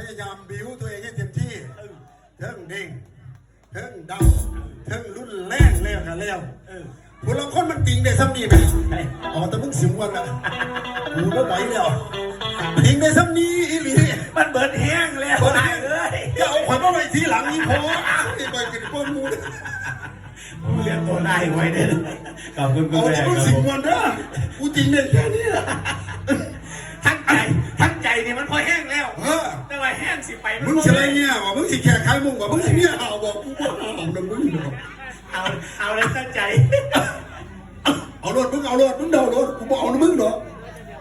พยายามบิ้วตัวเองให้เต็มที่เทิงเด้งเทิงดำเทิงรุ่นแรงแล้วกันแล้วเออผู้ละคนมันติงได้ซ้ำนี่ไหมเฮ้ยอ๋อแต่มึงสิงวันละกูก็ไหวแล้วติงได้ซ้ำนี้อีหลีมันเบิดแห้งแล้วเปิดได้ให้เลยอย่าเอาขวัญมาไว้ทีหลังนี้พอไอ้ไปกินก้นมูนเรียกตัวได้ไว้เด้อขอบคุณคุณเอาแม่แต่คมึรังบสิงผมวันนะกูจริงเนี่ยแค่นี้แหละทั้งใจทั้งใจ นี่มันพอแห้งแล้ว เออ แต่ว่าแห้งสิไปมึงสิอะไรเนี่ยว่ามึงสิแค่ขายมึงว่ามึงสิเนี่ยเอาบอกกูว่าเอาดมึงเอาเอาเลยตั้งใจ เอารถมึงเอารถมึงเดารถกูบอกเอานะมึงหรอก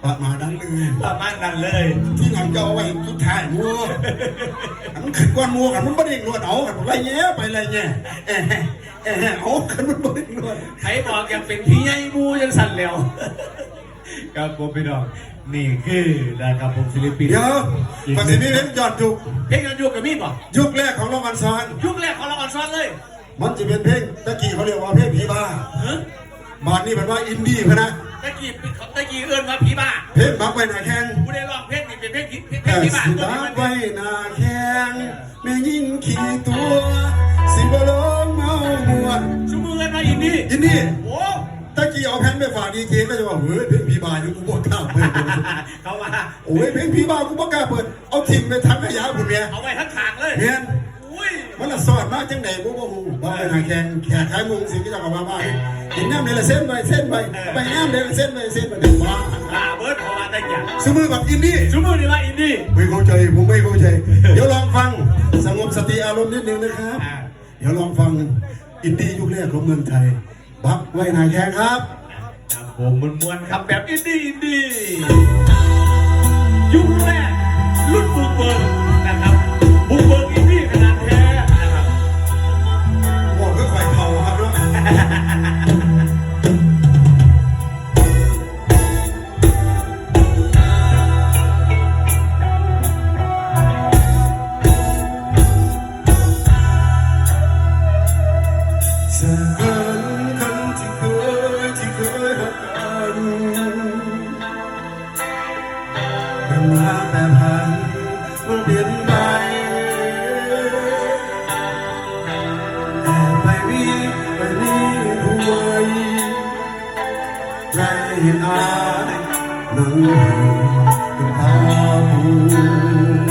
ประมาณนั้นเลยประมาณนั้นเลย ที่หลังจะเอาไว้สุดท้ายมัวมันขึ้นก้อนมัวกันมันไม่ได้รวดเอากันไรเงี้ยไปไรเงี้ยเอ๊ะเอ๊ะเอากันมันไม่ได้รวดใครบอกยังเป็นพี่ใหญ่มูยังสั่นแล้ว ครับผมพี่น้องนี่คือนะครับผมศิลปินเดี๋ยวฝั่งนี้นี่เล่นยอดยุคเพลงย้อนยุคกับมีดบอกยุคแรกของรางวัลซอนยุคแรกของเราอ่อนซ้อนเลย มันจะเป็นเพลงตะกี้เขาเรียกว่าเพลงผีบ้าเฮ้ยบานนี่มันว่าอินดี้พะนะตะกี้ตะกี้เอื้อนว่าผีบ้าเพลงบักไว้หน้าแข้งกูได้ร้องเพลงนี่เป็นเพลงผีเพลงแต่ผีบ้าสิตัวบันี้มักนไว้หน้าแข้งแม่ยิ่งขี่ตัวสิบล แผ่นไปฝากดีเจก็จะว่าเฮ้ยเพลงผีบ้าอยู่กูบอกกล้าเปิดเขาว่าโอ้ยเพลงผีบ้ากูบอกกล้าเปิดเอาทิ้งไปทั้งขยะบุญเนี่ยเอาไว้ทั้งขางเลยเนียนอุ้ยมันละสอดมากจังไหนกูบ่ฮู้ว่าไปหาแข่งแขกขายมุงสิก็จะกลับมาบ้านเห็นน้ำเลยละเส้นไปเส้นไปไปน้ำเลยละเส้นไปเส้นไปเดี๋ยวว่าอ่าเบิร์ดพอมาตะกี้สมือแบบอินดี้ชูมือนี่ว่าอินดี้ไม่เข้าใจผมไม่เข้าใจ เดี๋ยวลองฟังสงบสติอารมณ์นิดนึงนะครับอ่าเดี๋ยวลองฟังอินดี้ยุคแรกของเมืองไทย บักไว้นายแข่งครับ ครับผมมวนๆครับแบบอินดี้อินดี้ยุคแรกรุ่นบุกเบิกนะครับบุกเบิกอินดี้ขนาดแท้นะครับบอกก็ไข่เผาครับเนาะ มันมาแต่พันมันเปลี่ยนไปแต่ไปวีไปนี่ผู้ไว้ไรอายนั่งเป็นภาพ